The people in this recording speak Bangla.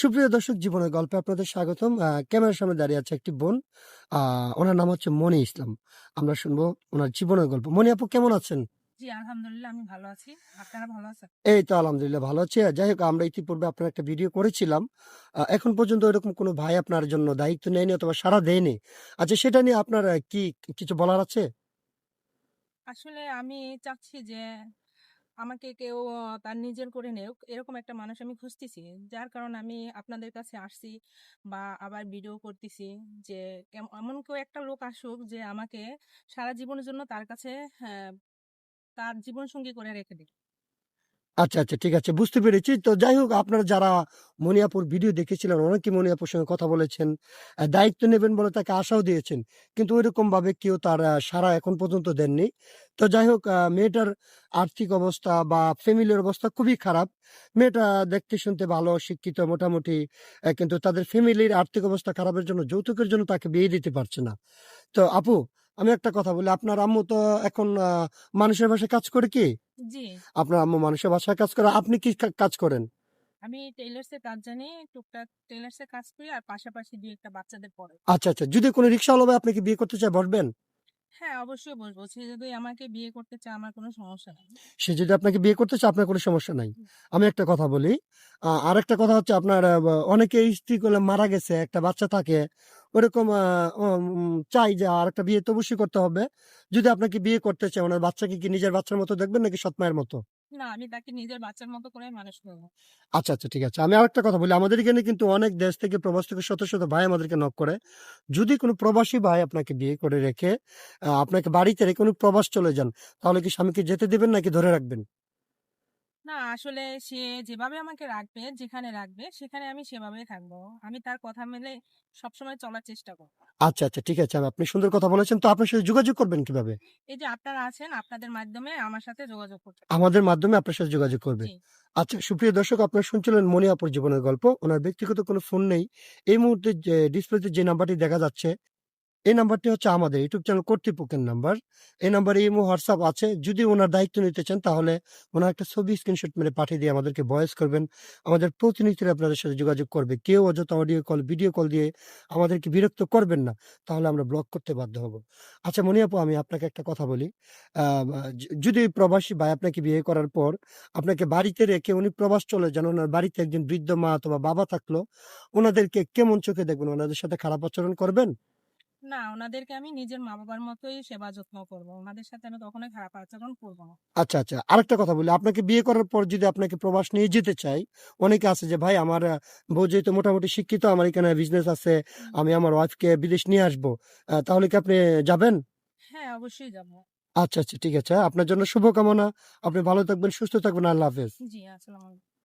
সুপ্রিয় দর্শক জীবনের গল্পে আপনাদের স্বাগতম। ক্যামেরার সামনে দাঁড়িয়ে আছে একটি বোন। ওনার নাম হচ্ছে মনি ইসলাম। আমরা শুনব ওনার জীবনের গল্প। মনি আপু কেমন আছেন? জি আলহামদুলিল্লাহ আমি ভালো আছি। আপনারা ভালো আছেন? এই তো আলহামদুলিল্লাহ ভালো আছি। যাই হোক আমরা ইতিপূর্বে আপনার একটা ভিডিও করেছিলাম। এখন পর্যন্ত এরকম কোনো ভাই আপনার জন্য দায়িত্ব নেয়নি অথবা সারা দেয়নি। আচ্ছা সেটা নিয়ে আপনার কি কিছু বলার আছে? আসলে আমি চাচ্ছি যে আমাকে কেউ তার নিজের করে নেওক এরকম একটা মানুষ আমি খুঁজতেছি। যার কারণ আমি আপনাদের কাছে আসছি বা আবার ভিডিও করতেছি যে এমন কেউ একটা লোক আসুক যে আমাকে সারা জীবনের জন্য তার কাছে আহ, তার জীবন সঙ্গী করে রেখে দিক। আচ্ছা আচ্ছা ঠিক আছে, বুঝতে পেরেছি। তো যাই হোক, আপনারা যারা মনিয়াপুর ভিডিও দেখেছিলেন, অনেকে মনিয়াপুর সঙ্গে কথা বলেছেন দায়িত্ব নেবেন বলে তাকে আশাও দিয়েছেন, কিন্তু ওইরকম ভাবে কেউ তার সারা এখন পর্যন্ত দেননি। তো যাই হোক মেয়েটার আর্থিক অবস্থা বা ফ্যামিলির অবস্থা খুবই খারাপ। মেয়েটা দেখতে শুনতে ভালো, শিক্ষিত, মোটামুটি কিন্তু তাদের ফ্যামিলির আর্থিক অবস্থা খারাপের জন্য, যৌতুকের জন্য তাকে বিয়ে দিতে পারছে না। তো আপু আমি একটা কথা বলি আপনার আম্মু তো এখন মানুষের বাসায় কাজ করে কি? জি। আপনার আম্মু মানুষের বাসায় কাজ করে আপনি কি কাজ করেন? আমি টেইলার্সের কাজ জানি টুকটাক টেইলার্সের কাজ করি আর পাশাপাশি দুই একটা বাচ্চাদের পড়ে আচ্ছা আচ্ছা যদি কোনো রিক্সাওয়ালা ভাই আপনাকে বিয়ে করতে চায় বসবেন? হ্যাঁ অবশ্যই বসবো। সে যদি আমাকে বিয়ে করতে চায় আমার কোনো সমস্যা নেই। সে যদি আপনাকে বিয়ে করতে চায় আপনার কোনো সমস্যা নাই। আমি একটা কথা বলি আর একটা কথা হচ্ছে আপনার অনেকে স্ত্রী করলে মারা গেছে একটা বাচ্চা থাকে ওরকম চাই যে আর একটা বিয়ে তো অবশ্যই করতে হবে। যদি আপনাকে বিয়ে করতে চায় ওনার বাচ্চাকে কি নিজের বাচ্চার মতো দেখবেন নাকি সৎ মায়ের মতো? আচ্ছা আচ্ছা ঠিক আছে। আমি আরেকটা কথা বলি, আমাদের এখানে কিন্তু অনেক দেশ থেকে প্রবাস থেকে শত শত ভাই আমাদেরকে নক করে। যদি কোনো প্রবাসী ভাই আপনাকে বিয়ে করে রেখে আপনাকে বাড়িতে রেখে কোনো প্রবাস চলে যান, তাহলে কি স্বামীকে যেতে দেবেন নাকি ধরে রাখবেন? না আসলে সে যেভাবে আমাকে রাখবে যেখানে রাখবে সেখানে আমি সেভাবেই থাকব। আমি তার কথা মেলে সবসময় চলার চেষ্টা করব। আচ্ছা আচ্ছা ঠিক আছে। আপনি সুন্দর কথা বলেছেন। তো আপনার সাথে যোগাযোগ করবেন কীভাবে? এই যে আপনারা আছেন আপনাদের মাধ্যমে আমার সাথে যোগাযোগ করতে আমাদের মাধ্যমে আপনার সাথে যোগাযোগ করবে। জি। আচ্ছা সুপ্রিয় দর্শক আপনারা শুনছিলেন মনিয়াপুর জীবনের গল্প। ওনার ব্যক্তিগত কোনো ফোন নেই। এই মুহূর্তে যে ডিসপ্লেতে যে নাম্বারটি দেখা যাচ্ছে এই নাম্বারটি হচ্ছে আমাদের ইউটিউব চ্যানেল কর্তৃপক্ষের নাম্বার। এই নাম্বারে ইমো, হোয়াটসঅ্যাপ আছে। যদি ওনার দায়িত্ব নিতে চান, তাহলে ওনার একটা ছবি স্ক্রিনশট মেরে পাঠিয়ে দিয়ে আমাদেরকে ভয়েস করবেন। আমাদের প্রতিনিধিরা আপনাদের সাথে যোগাযোগ করবে। কেউ অযথা অডিও কল ভিডিও কল দিয়ে আমাদেরকে বিরক্ত করবেন না, তাহলে আমরা ব্লক করতে বাধ্য হব। আচ্ছা মনে আপু, আমি আপনাকে একটা কথা বলি। যদি প্রবাসী ভাই আপনাকে বিয়ে করার পর আপনাকে বাড়িতে রেখে উনি প্রবাস চলে যান, ওনার বাড়িতে একজন বৃদ্ধ মা অথবা বাবা থাকল, ওনাদেরকে কেমন চোখে দেখবেন? ওনাদের সাথে খারাপ আচরণ করবেন? না ওনাদেরকে আমি নিজের মা বাবার মতোই সেবা যত্ন করব। ওনাদের সাথে আমি কখনোই খারাপ আচরণ করব না। আচ্ছা আচ্ছা আরেকটা কথা বলি। আপনাকে বিয়ে করার পর যদি আপনাকে প্রবাস নিয়ে যেতে চাই অনেকে আছে যে ভাই আমার বউ যেহেতু মোটামুটি শিক্ষিত আমার এখানে বিজনেস আছে আমি আমার ওয়াইফকে বিদেশ নিয়ে আসব। তাহলে কি আপনি যাবেন? হ্যাঁ অবশ্যই যাব। আচ্ছা আচ্ছা ঠিক আছে। আপনার জন্য শুভকামনা। আপনি ভালো থাকবেন সুস্থ থাকবেন। আল্লাহ হাফেজ। জি আসসালামু আলাইকুম।